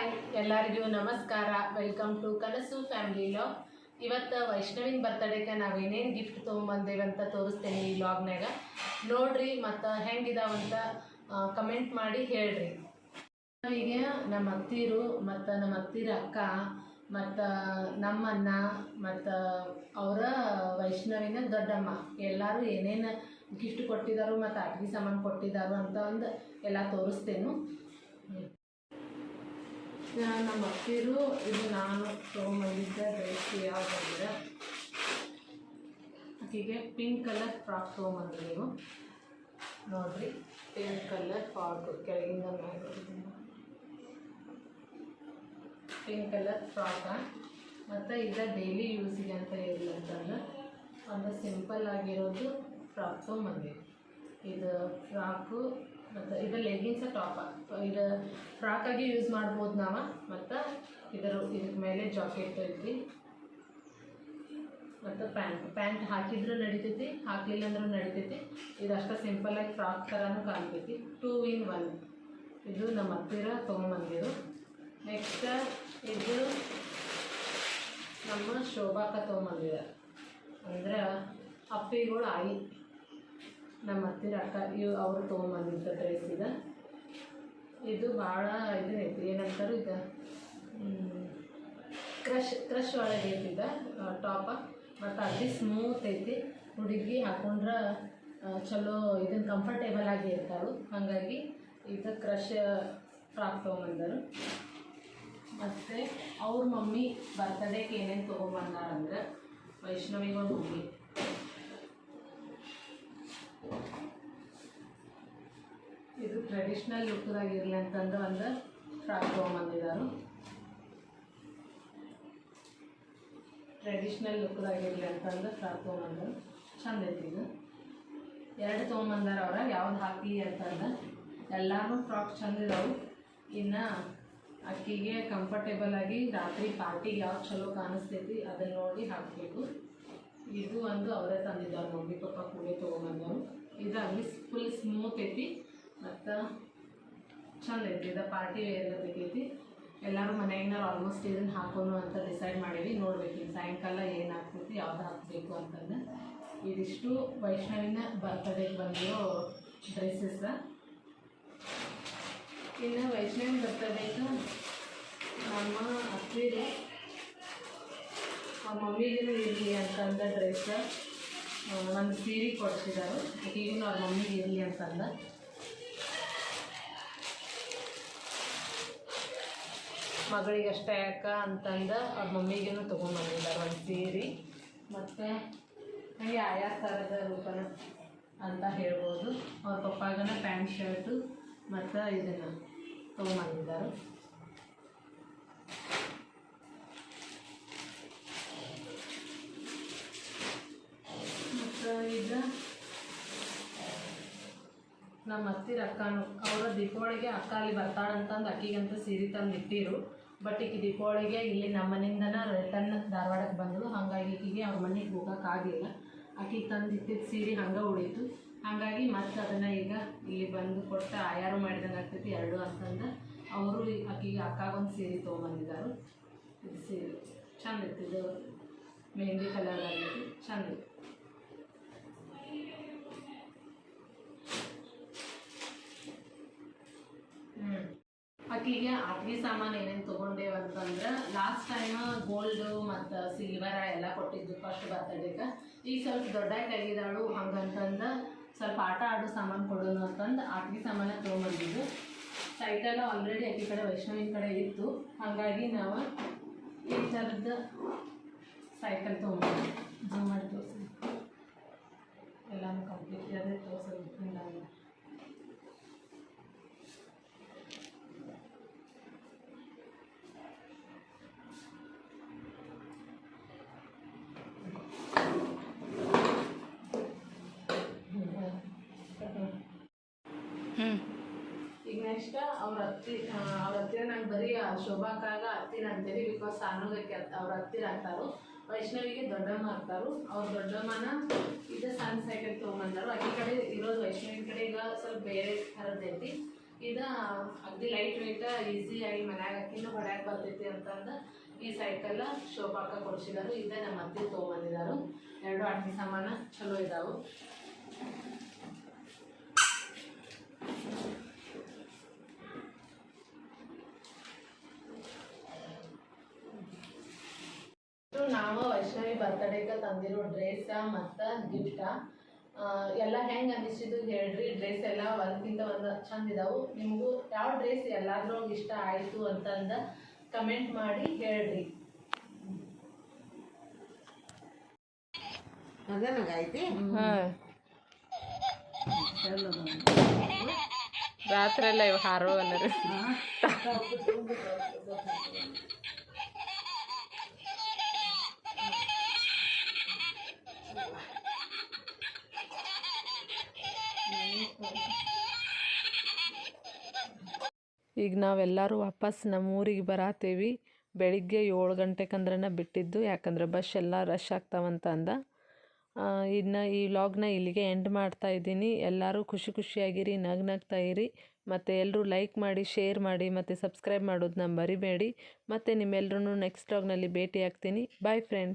Hi, ಎಲ್ಲರಿಗೂ ನಮಸ್ಕಾರ. Welcome to Kanasu family log ಇವತ್ತು ವೈಷ್ಣವಿನ ಬರ್ತಡೇಗೆ ನಾವೇನೇನು ಗಿಫ್ಟ್ ತೊಗೊಂಬಂದೇವೆ ಅಂತ ತೋರಿಸ್ತೇನೆ ಈ ಲಾಗ್ನಾಗ ನೋಡ್ರಿ ಮತ್ತು ಹೆಂಗಿದಾವಂತ ಕಮೆಂಟ್ ಮಾಡಿ ಹೇಳ್ರಿ. ಈಗ ನಮ್ಮ ಅತ್ತೀರು ಮತ್ತು ನಮ್ಮ ಅತ್ತಿರ ಅಕ್ಕ ಮತ್ತು ನಮ್ಮನ್ನ ಮತ್ತು ಅವರ ವೈಷ್ಣವಿನ ದೊಡ್ಡಮ್ಮ ಎಲ್ಲರೂ ಏನೇನು ಗಿಫ್ಟ್ ಕೊಟ್ಟಿದ್ದಾರೋ ಮತ್ತು ಅಡ್ಗೆ ಸಾಮಾನು ಕೊಟ್ಟಿದ್ದಾರೋ ಅಂತ ಒಂದು ಎಲ್ಲ ತೋರಿಸ್ತೇನು. ನಮ್ಮ ಅತ್ತಿರು ಇದು ನಾನು ತೊಗೊಂಬಂದಿದ್ದ ಡ್ರೆಸ್ ಯಾವುದಂದ್ರೆ ಆಕೆಗೆ ಪಿಂಕ್ ಕಲರ್ ಫ್ರಾಕ್ ತೊಗೊಂಬಂದ್ರು ನೀವು. ನೋಡ್ರಿ ಪಿಂಕ್ ಕಲರ್ ಫ್ರಾಕ್ ಕೆಳಗಿಂದ ಪಿಂಕ್ ಕಲರ್ ಫ್ರಾಕ ಮತ್ತು ಇದು ಡೈಲಿ ಯೂಸಿಗೆ ಅಂತ ಇರಲಿ ಅಂತಂದ್ರೆ ಒಂದು ಸಿಂಪಲ್ ಆಗಿರೋದು ಫ್ರಾಕ್ ತೊಗೊಂಬಂದ್ವಿ. ಇದು ಫ್ರಾಕು ಮತ್ತು ಇದು ಲೆಗಿನ್ಸ ಟಾಪ ಇದು ಫ್ರಾಕಾಗಿ ಯೂಸ್ ಮಾಡ್ಬೋದು ನಾವು. ಮತ್ತು ಇದರ ಇದಕ್ಕೆ ಮೇಲೆ ಜಾಕೆಟ್ ಐತಿ ಮತ್ತು ಪ್ಯಾಂಟ್ ಪ್ಯಾಂಟ್ ಹಾಕಿದ್ರೂ ನಡಿತೈತಿ, ಹಾಕಲಿಲ್ಲ ಅಂದ್ರೆ ನಡಿತೈತಿ. ಇದು ಅಷ್ಟು ಸಿಂಪಲಾಗಿ ಫ್ರಾಕ್ ಥರನೂ ಕಾಣ್ತೈತಿ. ಟೂ ಇನ್ ಒನ್ ಇದು ನಮ್ಮ ಹತ್ತಿರ ತೊಗೊಂಬಂದಿರು. ನೆಕ್ಸ್ಟ್ ಇದು ನಮ್ಮ ಶೋಭಾಕ ತೊಗೊಂಬಂದಿದ್ದಾರೆ ಅಂದ್ರೆ ಅಪ್ಪಿಗಳು ಆಯಿ. ನಮ್ಮ ಹತ್ತಿರ ಅಕ್ಕ, ಇವು ಅವರು ತೊಗೊಂಬಂದಿದ್ದ ಡ್ರೆಸ್ ಇದು. ಇದು ಭಾಳ ಇದು ಐತಿ ಏನಂತಾರೆ ಇದು ಕ್ರಶ್ ಕ್ರಶ್ ಒಳಗೆ ಐತಿದ ಟಾಪ ಮತ್ತು ಅತಿ ಸ್ಮೂತ್ ಐತಿ. ಹುಡುಗಿ ಹಾಕೊಂಡ್ರೆ ಚಲೋ ಇದನ್ನು ಕಂಫರ್ಟೇಬಲ್ ಆಗಿ ಇರ್ತಾವೆ ಹಾಗಾಗಿ ಇದು ಕ್ರಶ್ ಫ್ರಾಕ್ ತೊಗೊಂಬಂದರು. ಮತ್ತು ಅವ್ರ ಮಮ್ಮಿ ಬರ್ತಡೇಗೆ ಏನೇನು ತೊಗೊಂಬಂದಾರಂದ್ರೆ, ವೈಷ್ಣವಿಗೊಂದು ಹುಡುಗಿ ಇದು ಲುಕ್ದಾಗ ಇರಲಿ ಅಂತಂದು ಒಂದು ಫ್ರಾಕ್ ತೊಗೊಂಬಂದಿದ್ದಾರೆ ಟ್ರೆಡಿಷ್ನಲ್ ಲುಕ್ದಾಗ ಇರಲಿ ಅಂತಂದು ಫ್ರಾಕ್ ತೊಗೊಂಬಂದರು ಚಂದ ಐತಿ ಇದು. ಎರಡು ತೊಗೊಂಬಂದಾರ ಅವ್ರ, ಯಾವ್ದು ಹಾಕಿ ಅಂತಂದು. ಎಲ್ಲಾನು ಫ್ರಾಕ್ ಚಂದ ಇದಾವೆ. ಇನ್ನು ಅಕ್ಕಿಗೆ ಕಂಫರ್ಟೇಬಲ್ ಆಗಿ ರಾತ್ರಿ ಪಾರ್ಟಿಗೆ ಯಾವ್ದು ಚಲೋ ಕಾಣಿಸ್ತೈತಿ ಅದನ್ನು ನೋಡಿ ಹಾಕಬೇಕು. ಇದು ಒಂದು ಅವರೇ ತಂದಿದ್ದಾರೆ ಮಮ್ಮಿ, ಪಪ್ಪ ಕೂಡ ತೊಗೊಂಬಂದವರು ಇದು ಅಲ್ಲಿ ಫುಲ್ ಸ್ಮೂತ್ ಐತಿ. ಮತ್ತು ಚಂದ ಐತಿ ಇದು ಪಾರ್ಟಿ ವೇರ್ ಬೇಕೈತಿ ಎಲ್ಲರೂ ಮನೆಯಾಗಿನಾರು ಆಲ್ಮೋಸ್ಟ್ ಇದನ್ನು ಹಾಕೋನು ಅಂತ ಡಿಸೈಡ್ ಮಾಡೀವಿ. ನೋಡ್ಬೇಕು ಸಾಯಂಕಾಲ ಏನು ಹಾಕ್ತೈತಿ ಯಾವ್ದು ಹಾಕಬೇಕು ಅಂತಂದು. ಇದಿಷ್ಟು ವೈಷ್ಣವಿನ ಬರ್ತಡೇಗೆ ಬಂದಿರೋ ಡ್ರೆಸ್ಸಸ್ ಇನ್ನು ವೈಷ್ಣವಿನ ಬರ್ತಡೇಗೆ ನಮ್ಮ ಅತ್ತಿರು ಆ ಮಮ್ಮಿಗೂ ಇರಲಿ ಅಂತಂದ ಡ್ರೆಸ್ ಒಂದು ಸೀರೆ ಕೊಡ್ಸಿದ್ದಾರೆ ಈಗಿನ ಅವ್ರ ಮಮ್ಮಿಗೆ ಇರಲಿ ಅಂತಂದ. ಮಗಳಿಗೆ ಅಷ್ಟೇ ಯಾಕ ಅಂತಂದು ಅವ್ರ ಮಮ್ಮಿಗೇನು ತೊಗೊಂಡ್ಬಂದಿದ್ದಾರೆ ಒಂದು ಸೀರೆ ಮತ್ತು ಹಂಗೆ ಆಯಾ ಥರದ ರೂಪನ ಅಂತ ಹೇಳ್ಬೋದು. ಅವ್ರ ಪಪ್ಪಾಗನ ಪ್ಯಾಂಟ್ ಶರ್ಟು ಮತ್ತು ಇದನ್ನು ತೊಗೊಂಬಂದಿದ್ದಾರೆ. ಮತ್ತು ಇದು ನಮ್ಮ ಅತ್ತಿರ ಅಕ್ಕನು, ಅವರ ದೀಪಾವಳಿಗೆ ಅಕ್ಕ ಅಲ್ಲಿ ಬರ್ತಾಳಂತಂದು ಅಕ್ಕಿಗಂತ ಸೀರೆ ತಂದು ಇಟ್ಟಿರು ಬಟ್ ಈಕೆ ದೀಪಾವಳಿಗೆ ಇಲ್ಲಿ ನಮ್ಮ ಮನೆಯಿಂದನ ರಿಟರ್ನ್ ಧಾರವಾಡಕ್ಕೆ ಬಂದಳು. ಹಾಗಾಗಿ ಈಕೆಗೆ ಅವ್ರ ಮನೆಗೆ ಹೋಗೋಕ್ಕಾಗಲಿಲ್ಲ ಆಕೆಗೆ ತಂದು ಇಟ್ಟಿದ್ದ ಸೀರೆ ಹಂಗೆ ಉಳೀತು. ಹಾಗಾಗಿ ಮತ್ತೆ ಅದನ್ನು ಈಗ ಇಲ್ಲಿ ಬಂದು ಕೊಟ್ಟು ಆಯಾರು ಮಾಡಿದಂಗೆ ಆಗ್ತೈತಿ ಎರಡು ಅಂತಂದು ಅವರು ಆಕಿಗೆ ಅಕ್ಕಾಗೊಂದು ಸೀರೆ ತೊಗೊಂಬಂದಿದ್ದಾರೆ ಇದು ಸೀರೆ ಚಂದ ಇತ್ತು. ಇದು ಮೆಹಂದಿ ಕಲರ್ ಆಗಿತ್ತು ಚಂದ ಇತ್ತು. ಆಕಿಗೆ ಆಟಿಗೆ ಸಾಮಾನು ಏನೇನು ತೊಗೊಂಡೇವು ಅಂತಂದ್ರೆ ಲಾಸ್ಟ್ ಟೈಮ್ ಗೋಲ್ಡು ಮತ್ತು ಸಿಲ್ವರ ಎಲ್ಲ ಕೊಟ್ಟಿದ್ದು ಫಸ್ಟ್ ಬರ್ತಡೇಗೆ ಈಗ ಸ್ವಲ್ಪ ದೊಡ್ಡಾಗಿ ಕೈಗಿದಾಳು ಹಂಗಂತಂದು ಸ್ವಲ್ಪ ಆಟ ಆಡೋ ಸಾಮಾನು ಕೊಡೋಣ ಅಂತಂದು ಆಟಿಗೆ ಸಾಮಾನು ತೊಗೊಂಬಂದಿದ್ದು. ಸೈಕಲ್ ಆಲ್ರೆಡಿ ಆಕೆ ಕಡೆ, ವೈಷ್ಣವಿನ ಕಡೆ ಇತ್ತು. ಹಾಗಾಗಿ ನಾವು ಈ ಥರದ್ದು ಸೈಕಲ್ ತೊಗೊಂಬಂದ್ವಿ ಜೂಮ್ ಮಾಡಿ ತೋರಿಸಿ ಎಲ್ಲನೂ ಕಂಪ್ಲೀಟ್ ಅದೇ ತೋರಿಸೋದು ಹಿಂಗಾಗಿ ಈಗ ನೆಕ್ಸ್ಟ್ ಅವ್ರ ಅತ್ತಿ ಅವ್ರ ಹತ್ತಿರ ನಂಗೆ ಬರೀ ಶೋಭಾಕಾಗ ಹತ್ತಿರ ಅಂತೇಳಿ ಬಿಕಾಸ್ ಸಾನುಗಕ್ಕೆ ಅವ್ರ ಹತ್ತಿರ ಆಗ್ತಾರು ವೈಷ್ಣವಿಗೆ ದೊಡ್ಡಮ್ಮ ಆಗ್ತಾರು ಅವ್ರ ದೊಡ್ಡಮ್ಮನ ಇದು ಸಣ್ಣ ಸೈಕಲ್ ತೊಗೊಂಬಂದರು. ಅಕ್ಕಿ ಕಡೆ ಇರೋದು ವೈಷ್ಣವಿ ಕಡೆ ಈಗ ಸ್ವಲ್ಪ ಬೇರೆ ಥರದೈತಿ ಇದು, ಅಗ್ದಿ ಲೈಟ್ ವೆಯ್ಟ್ ಈಸಿಯಾಗಿ ಮನ್ಯಾಗ ಅಕ್ಕಿನೂ ಹೊಡ್ಯಾಕ ಬರ್ತೈತಿ ಅಂತಂದು ಈ ಸೈಕಲ್ ಶೋಭಾಕ ಕೊಡ್ಸಿದಾರು. ಇದೇ ನಮ್ಮ ಅತ್ತೆ ತೊಗೊಂಬಂದಿದಾರು. ಎರಡು ಅಡ್ಗೆ ಸಾಮಾನ ಚಲೋ ಇದಾವು ಇದು ವೈಷ್ಣವಿ ಬರ್ತಡೇಗೆ ತಂದಿರೋ ಡ್ರೆಸ್ ಮತ್ತು ಗಿಫ್ಟ ಎಲ್ಲ ಹೆಂಗೆ ಅನಿಸಿದ್ದು ಹೇಳ್ರಿ. ಡ್ರೆಸ್ ಎಲ್ಲ ಒಂದಕ್ಕಿಂತ ಒಂದು ಚಂದ ಇದಾವು. ನಿಮಗೂ ಯಾವ ಡ್ರೆಸ್ ಎಲ್ಲಾದ್ರೊಳಗೆ ಇಷ್ಟ ಆಯಿತು ಅಂತಂದು ಕಮೆಂಟ್ ಮಾಡಿ ಹೇಳ್ರಿ. ರಾತ್ರಿ ಎಲ್ಲ ಇವು ಹಾರೋ ಅನ್ನೋರು ಈಗ ನಾವೆಲ್ಲರೂ ವಾಪಸ್ ನಮ್ಮ ಊರಿಗೆ ಬರತ್ತೇವಿ ಬೆಳಿಗ್ಗೆ ಏಳು ಗಂಟೆಕಂದ್ರನ ಬಿಟ್ಟಿದ್ದು, ಯಾಕಂದ್ರೆ ಬಸ್ ಎಲ್ಲ ರಶ್ ಆಗ್ತಾವಂತ ಅಂದ. ಇನ್ನು ಈ ವ್ಲಾಗ್ನ ಇಲ್ಲಿಗೆ ಎಂಡ್ ಮಾಡ್ತಾ ಇದ್ದೀನಿ. ಎಲ್ಲರೂ ಖುಷಿ ಖುಷಿಯಾಗಿರಿ, ನಗ್ ನಗ್ತಾ ಇರಿ. ಮತ್ತು ಎಲ್ಲರೂ ಲೈಕ್ ಮಾಡಿ ಶೇರ್ ಮಾಡಿ, ಮತ್ತು ಸಬ್ಸ್ಕ್ರೈಬ್ ಮಾಡೋದನ್ನ ಮರಿಬೇಡಿ. ಮತ್ತು ನಿಮ್ಮೆಲ್ಲರೂ ನೆಕ್ಸ್ಟ್ ವ್ಲಾಗ್ನಲ್ಲಿ ಭೇಟಿ ಆಗ್ತೀನಿ ಬಾಯ್ ಫ್ರೆಂಡ್